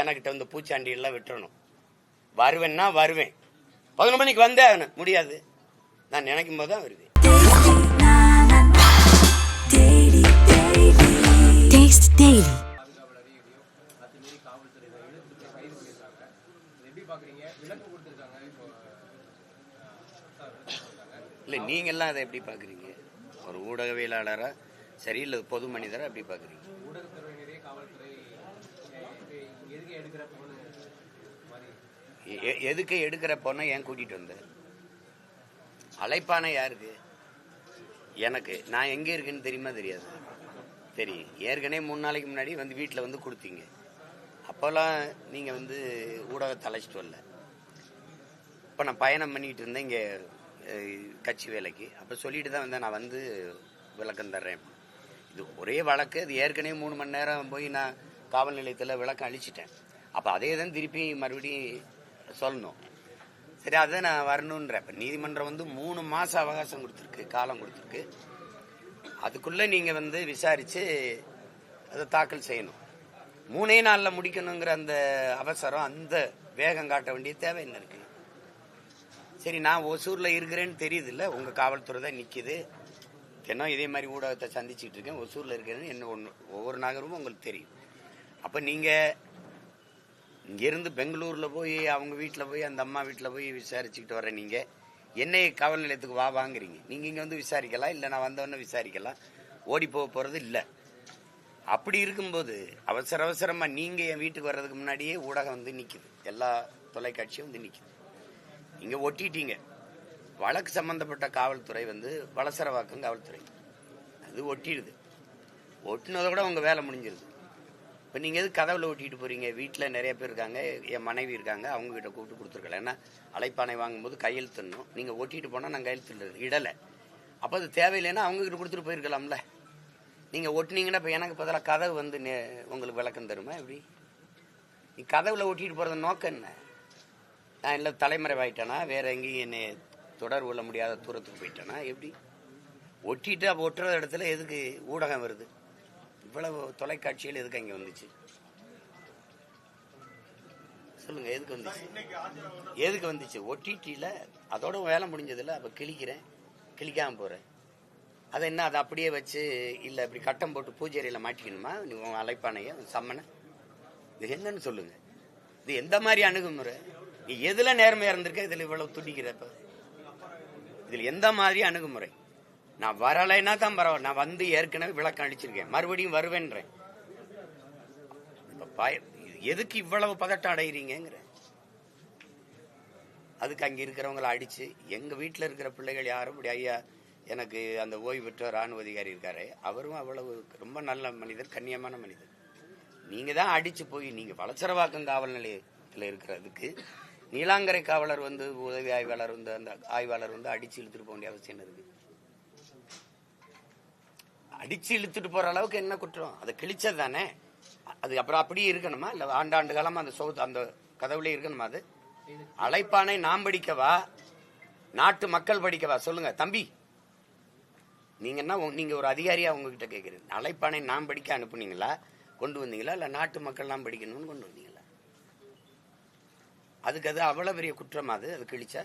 எனக்கிட்ட வந்து பூச்சாண்டி எல்லாம் விட்டுறணும். வருவேன்னா வருவேன். பதினொரு மணிக்கு வந்தே ஆகணும். முடியாது. நான் நினைக்கும் போது தான் வருவேன். இல்லை நீங்கள்லாம் அதை எப்படி பார்க்குறீங்க? ஒரு ஊடகவியலாளரா சரி இல்லை பொது மனிதரா எப்படி பார்க்குறீங்க? எதுக்கு எடுக்கிற பொண்ணை ஏன் கூட்டிட்டு வந்த? அழைப்பான யாருக்கு? எனக்கு. நான் எங்க இருக்குன்னு தெரியுமா தெரியாது. சரி ஏற்கனவே மூணு நாளைக்கு முன்னாடி வந்து வீட்டில் வந்து கொடுத்தீங்க. அப்போல்லாம் நீங்கள் வந்து ஊடகத்தை அழைச்சிட்டு வரல. இப்போ நான் பயணம் பண்ணிக்கிட்டு இருந்தேன் இங்கே கட்சி வேலைக்கு. அப்போ சொல்லிட்டு தான் வந்தேன் நான் வந்து விளக்கம் தர்றேன். இது ஒரே வழக்கு அது ஏற்கனவே மூணு மணி நேரம் போய் நான் காவல் நிலையத்தில் விளக்கம் அழிச்சிட்டேன். அப்போ அதே தான் திருப்பி மறுபடியும் சொல்லணும். சரி அதை நான் வரணுன்ற இப்போ நீதிமன்றம் வந்து மூணு மாதம் அவகாசம் கொடுத்துருக்கு காலம் கொடுத்துருக்கு. அதுக்குள்ளே நீங்கள் வந்து விசாரித்து அதை தாக்கல் செய்யணும். மூணே நாளில் முடிக்கணுங்கிற அந்த அவசரம் அந்த வேகம் காட்ட வேண்டிய தேவை என்ன இருக்கு? சரி நான் ஒசூரில் இருக்கிறேன்னு தெரியுது இல்லை உங்கள் காவல்துறை தான் நிற்கிது தினம் இதே மாதிரி ஊடகத்தை சந்திச்சுட்டு இருக்கேன் ஒசூரில் இருக்கிறேன்னு என்ன ஒன்று ஒவ்வொரு நகரமும் உங்களுக்கு தெரியும். அப்போ நீங்கள் இங்கேருந்து பெங்களூரில் போய் அவங்க வீட்டில் போய் அந்த அம்மா வீட்டில் போய் விசாரிச்சுக்கிட்டு வர நீங்கள் என்னை காவல் நிலையத்துக்கு வா வாங்குறீங்க. நீங்கள் இங்கே வந்து விசாரிக்கலாம் இல்லை நான் வந்தவொடனே விசாரிக்கலாம். ஓடி போக போகிறது இல்லை. அப்படி இருக்கும்போது அவசர அவசரமாக நீங்கள் என் வீட்டுக்கு வர்றதுக்கு முன்னாடியே ஊடகம் வந்து நிற்குது எல்லா தொலைக்காட்சியும் வந்து நிற்குது நீங்கள் ஒட்டிட்டீங்க. வழக்கு சம்பந்தப்பட்ட காவல்துறை வந்து வளசரவாக்கம் காவல்துறை. அது ஒட்டிடுது. ஒட்டினதை கூட உங்கள் வேலை முடிஞ்சிருது. இப்போ நீங்கள் எது கதவில் ஒட்டிட்டு போகிறீங்க வீட்டில் நிறைய பேர் இருக்காங்க. என் மனைவி இருக்காங்க. அவங்க கிட்ட கூப்பிட்டு கொடுத்துருக்கலாம் ஏன்னா அழைப்பானை வாங்கும்போது கையெழுத்துடணும் நீங்கள் ஒட்டிட்டு போனால் நான் கையெழுத்து இடலை. அப்போ அது தேவையில்லைன்னா அவங்க கிட்ட கொடுத்துட்டு போயிருக்கலாம்ல. நீங்கள் ஒட்டினீங்கன்னா இப்போ எனக்கு பதிலாக கதவு வந்து நே- உங்களுக்கு விளக்கம் தருமா எப்படி? நீ கதவில் ஒட்டிட்டு போகிறது நோக்கம் என்ன? நான் இல்லை தலைமறைவாயிட்டேனா? வேற எங்கேயும் என்னை தொடர்பு கொள்ள முடியாத தூரத்துக்கு போயிட்டேனா? எப்படி? ஒட்டிட்டு அப்போ ஒட்டுற இடத்துல எதுக்கு ஊடகம் வருது? இவ்வளவு தொலைக்காட்சியில் எதுக்கு அங்கே வந்துச்சு? சொல்லுங்க எதுக்கு வந்துச்சு? எதுக்கு வந்துச்சு? ஒட்டிட்டியில் அதோட வேலை முடிஞ்சதில்ல அப்போ கிழிக்கிறேன். கிழிக்காம போறேன். அதை என்ன அதை அப்படியே வச்சு இல்லை இப்படி கட்டம் போட்டு பூஜை அறையில மாட்டிக்கணுமா? நீ உன் அழைப்பானைய சம்மனை? இது என்னன்னு சொல்லுங்க. இது எந்த மாதிரி அணுகுமுறை? நீ எதுல நேர்மையா இருந்திருக்க? இதுல இவ்வளவு துடிக்கிறப்ப இதில் இதுல எந்த மாதிரி அணுகுமுறை? நான் வரலைன்னா தான் பரவாயில்ல. நான் வந்து ஏற்கனவே விளக்கம் அடிச்சிருக்கேன் மறுபடியும் வருவேன்றேன். எதுக்கு இவ்வளவு பதட்டம் அடைகிறீங்கிற அதுக்கு அங்க இருக்கிறவங்கள அடிச்சு எங்க வீட்டில் இருக்கிற பிள்ளைகள் யாரும் இப்படி ஐயா எனக்கு அந்த ஓய்வு பெற்ற ராணுவ அதிகாரி இருக்காரு. அவரும் அவ்வளவு ரொம்ப நல்ல மனிதர் கண்ணியமான மனிதர். நீங்க தான் அடிச்சு போய் நீங்க வளச்சரவாக்கம் காவல் நிலையத்தில் இருக்கிறதுக்கு நீலாங்கரை காவலர் வந்து உதவி ஆய்வாளர் வந்து அந்த ஆய்வாளர் வந்து அடிச்சு இழுத்துட்டு போக வேண்டிய அவசியம் இருக்குது இருக்கு? அடிச்சு இழுத்துட்டு போற அளவுக்கு என்ன குற்றம்? அதை கிழிச்சது தானே? அது அப்புறம் அப்படியே இருக்கணுமா? இல்ல ஆண்டாண்டு காலமா அந்த சோத்து அந்த கதவுலயே இருக்கணுமா அது? அழைப்பானை நாம் படிக்கவா? நாட்டு மக்கள் படிக்கவா? சொல்லுங்க. தம்பி நீங்க என்ன நீங்க ஒரு அதிகாரியா உங்ககிட்ட கேக்குறீங்க. அழைப்பானை நாம் படிக்க அனுப்புனீங்களா? கொண்டு வந்தீங்களா? இல்ல நாட்டு மக்கள்லாம் படிக்கணும்னு கொண்டு வந்தீங்களா? அதுக்கு அது அவ்வளவு பெரிய குற்றமா அது? அது கிழிச்சா?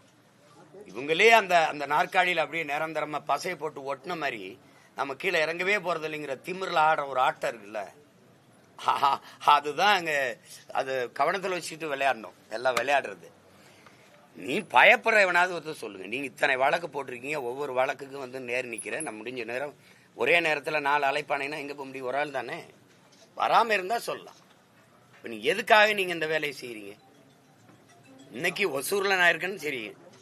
இவங்களே அந்த அந்த நாற்காலியில் அப்படியே நிரந்தரமாக பசையை போட்டு ஒட்டின மாதிரி நம்ம கீழே இறங்கவே போகிறது இல்லைங்கிற திமிரில் ஆடுற ஒரு ஆட்டம் இருக்குல்ல? அதுதான் அங்கே அது கவனத்தில் வச்சுக்கிட்டு விளையாடணும். எல்லாம் விளையாடுறது. நீ பயப்படுற எவனாவது ஒருத்தர் சொல்லுங்க. நீங்க இத்தனை வழக்கு போட்டிருக்கீங்க ஒவ்வொரு வழக்குக்கும் வந்து நேர் நிக்கிறேன் நான் முடிஞ்ச நேரம் ஒரே நேரத்தில் நாலு அழைப்பானைனா எங்க போக முடியும்? ஒரு ஆள் தானே? வராம இருந்தா சொல்லலாம். இப்போ நீ எதுக்காக நீங்க இந்த வேலையை செய்கிறீங்க இன்னைக்கு ஒசூர்ல நான் இருக்கேன்னு சரி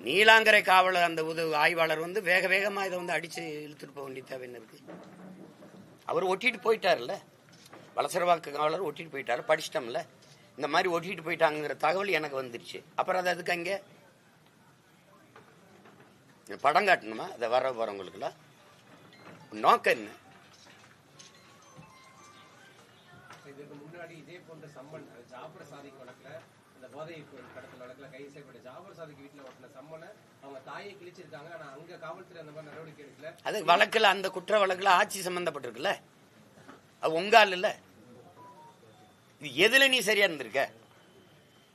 நீலாங்கரை காவலர் அந்த உதவி ஆய்வாளர் வந்து வேக வேகமாக இதை வந்து அடித்து இழுத்துட்டு போக வேண்டிய தேவை இருக்கு? அவர் ஒட்டிட்டு போயிட்டாருல்ல? வளசரவாக்கு காவலர் ஒட்டிட்டு போயிட்டாரு படிச்சிட்டோம்ல? இந்த மாதிரி ஒட்டிட்டு போயிட்டாங்கிற தகவல் எனக்கு வந்துருச்சு. அப்புறம் அது அதுக்கு அங்கே? படம் காட்டணுமா? அதை வர போகிறவங்களுக்குலாம் நோக்கம் என்ன? இதுக்கு முன்னாடி இதே போன்ற சம்மன் அது சாதி சாதிக் அந்த போதை பொருள் கடத்தல் வழக்குல கைது செய்யப்பட்ட ஜாபர் சாதிக்கு வீட்டுல ஒட்டின சம்மனை அவங்க தாயை கிழிச்சிருக்காங்க. ஆனா அங்க காவல்துறை அந்த மாதிரி நடவடிக்கை எடுக்கல. அது வழக்குல அந்த குற்ற வழக்குல ஆட்சி சம்பந்தப்பட்டிருக்குல்ல? அது உங்கால் ஆள் இல்ல. இது எதுல நீ சரியா இருந்திருக்க?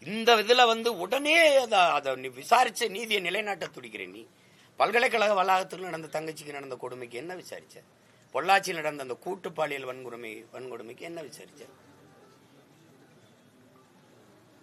இந்த இதுல வந்து உடனே அதை அதை நீ விசாரிச்ச நீதியை நிலைநாட்ட துடிக்கிற நீ. பல்கலைக்கழக வளாகத்தில் நடந்த தங்கச்சிக்கு நடந்த கொடுமைக்கு என்ன விசாரிச்ச? பொள்ளாச்சியில் நடந்த அந்த கூட்டு பாலியல் வன்கொடுமை வன்கொடுமைக்கு என்ன விசாரிச்ச?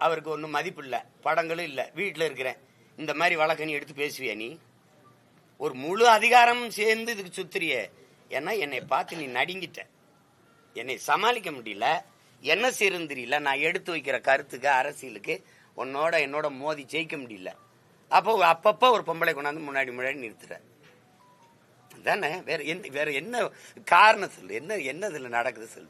அவருக்கு ஒன்றும் மதிப்பு இல்லை. படங்களும் இல்லை. வீட்டில் இருக்கிறேன். இந்த மாதிரி வழக்க நீ எடுத்து பேசுவியா நீ? ஒரு முழு அதிகாரம் சேர்ந்து இதுக்கு சுத்துறிய. ஏன்னா என்னை பார்த்து நீ நடுங்கிட்ட. என்னை சமாளிக்க முடியல. என்ன செய்யறது தெரியல. நான் எடுத்து வைக்கிற கருத்துக்கு அரசியலுக்கு உன்னோட என்னோட மோதி ஜெயிக்க முடியல. அப்போ அப்பப்போ ஒரு பொம்பளை கொண்டாந்து முன்னாடி முன்னாடி நிறுத்துற. தானே வேற என்ன வேற என்ன காரணம் சொல்லு? என்ன என்ன இதில் நடக்குது சொல்லு?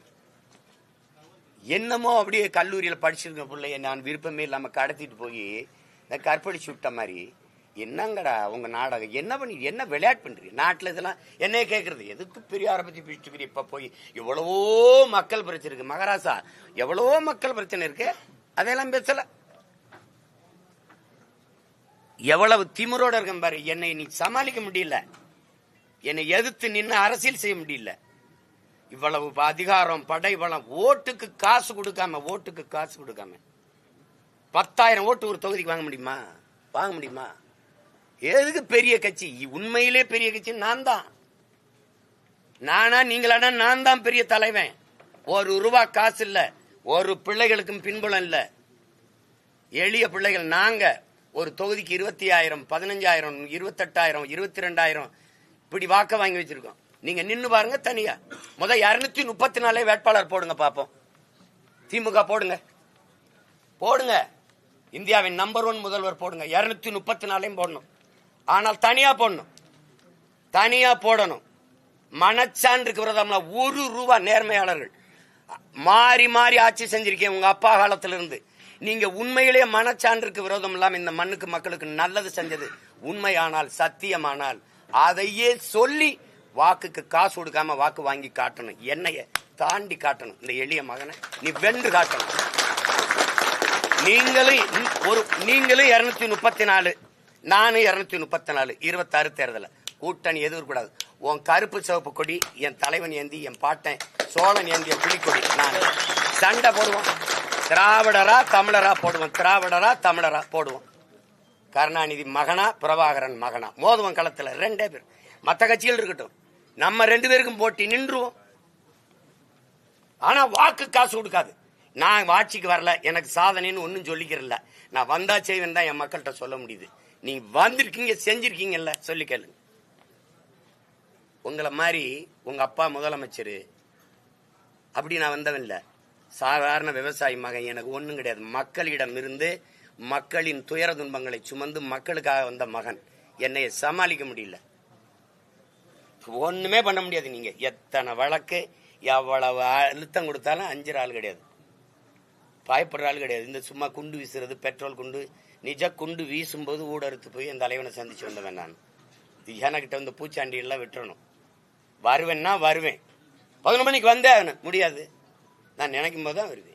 என்னமோ அப்படியே கல்லூரியில் படிச்சிருக்க பிள்ளைய நான் விருப்பமே இல்லாமல் கடத்திட்டு போய் இந்த கற்பழிச்சு விட்ட மாதிரி என்னங்கடா உங்க நாடகம்? என்ன பண்ணி என்ன விளையாட்டு பண்றீங்க? நாட்டில் இதெல்லாம் என்னைய கேட்கறது எதுக்கு பெரியாரை பத்தி பேசிட்டு இப்ப போய்? எவ்வளவோ மக்கள் பிரச்சனை இருக்கு. மகாராசா எவ்வளவோ மக்கள் பிரச்சனை இருக்கு. அதெல்லாம் பேசல. எவ்வளவு திமிரோட இருக்கேன் பாரு. என்னை நீ சமாளிக்க முடியல. என்னை எதிர்த்து நின்று அரசியல் செய்ய முடியல. இவ்வளவு அதிகாரம் படை பலம் ஓட்டுக்கு காசு கொடுக்காம ஓட்டுக்கு காசு கொடுக்காம. பத்தாயிரம் ஓட்டு ஒரு தொகுதிக்கு வாங்க முடியுமா? வாங்க முடியுமா? எதுக்கு பெரிய கட்சி? உண்மையிலே பெரிய கட்சி நான் தான். நானா நீங்களானா நான் தான் பெரிய தலைவன். ஒரு ரூபா காசு இல்ல. ஒரு பிள்ளைகளுக்கும் பின்புலம் இல்ல. எளிய பிள்ளைகள் நாங்க. ஒரு தொகுதிக்கு இருபத்தி ஆயிரம் பதினஞ்சாயிரம் இருபத்தெட்டாயிரம் இருபத்தி ரெண்டாயிரம் இப்படி வாக்க வாங்கி வச்சிருக்கோம். நீங்க நின்னு பாருங்க தனியா. முத இருநூத்தி முப்பத்தி நாலே வேட்பாளர் போடுங்க பாப்போம். திமுக போடுங்க. போடுங்க. இந்தியாவின் நம்பர் ஒன் முதல்வர் போடுங்க. இருநூத்தி முப்பத்தி நாலையும் போடணும். ஆனால் தனியா போடணும். தனியா போடணும். மனச்சான்றுக்கு விரதம்னா ஒரு ரூபா நேர்மையாளர்கள். மாறி மாறி ஆட்சி செஞ்சிருக்கேன் உங்க அப்பா காலத்திலிருந்து. நீங்க உண்மையிலேயே மனச்சான்றுக்கு விரோதம் இல்லாம இந்த மண்ணுக்கு மக்களுக்கு நல்லது செஞ்சது உண்மையானால் சத்தியமானால். அதையே சொல்லி வாக்குக்கு காசு கொடுக்காம வாக்கு வாங்கி காட்டணும். என்னைய தாண்டி காட்டணும். இந்த எளிய மகனை நீ வென்று காட்டணும். நீங்களும் ஒரு நீங்களும் இருநூத்தி முப்பத்தி நாலு நானும் இருநூத்தி முப்பத்தி நாலு இருபத்தாறு தேர்தல. கூட்டணி எதிர் கூடாது உன் கருப்பு சிவப்பு கொடி என் தலைவன் ஏந்தி என் பாட்டன் சோழன் ஏந்திய புலிக்கொடி நான். சண்டை போடுவோம். திராவிடரா தமிழரா போடுவோம். திராவிடரா தமிழரா போடுவோம். கருணாநிதி மகனா பிரபாகரன் மகனா. மோதுவன் களத்துல ரெண்டே பேர். மற்ற கட்சிகள் இருக்கட்டும். நம்ம ரெண்டு பேருக்கும் போட்டி நின்றுவோம். ஆனா வாக்கு காசு கொடுக்காது. நான் ஆட்சிக்கு வரல எனக்கு சாதனைன்னு ஒன்றும் சொல்லிக்கிறல்ல நான் வந்தா செய்வேன் தான் என் மக்கள்கிட்ட சொல்ல முடியுது. நீ வந்திருக்கீங்க செஞ்சிருக்கீங்கல்ல சொல்லி கேளுங்க. உங்களை மாதிரி உங்க அப்பா முதலமைச்சர் அப்படி நான் வந்தவன் இல்லை. சாதாரண விவசாயி மகன் எனக்கு ஒன்றும் கிடையாது. மக்களிடம் இருந்து மக்களின் துயர துன்பங்களை சுமந்து மக்களுக்காக வந்த மகன். என்னை சமாளிக்க முடியல. ஒண்ணுமே பண்ண முடியாது நீங்க. எத்தனை வழக்கு எவ்வளவு அழுத்தம் கொடுத்தாலும் அஞ்சு ஆள் கிடையாது. பயப்படுற ஆள் கிடையாது. இந்த சும்மா குண்டு வீசுறது பெட்ரோல் குண்டு நிஜ குண்டு வீசும்போது ஊடறுத்து போய் என் தலைவனை சந்திச்சு வந்தவன் நான். இது வந்து பூச்சாண்டியெல்லாம் விட்டுறணும். வருவேன்னா வருவேன். பதினொரு மணிக்கு வந்தே முடியாது. நான் நினைக்கும் போது தான் வருவேன்.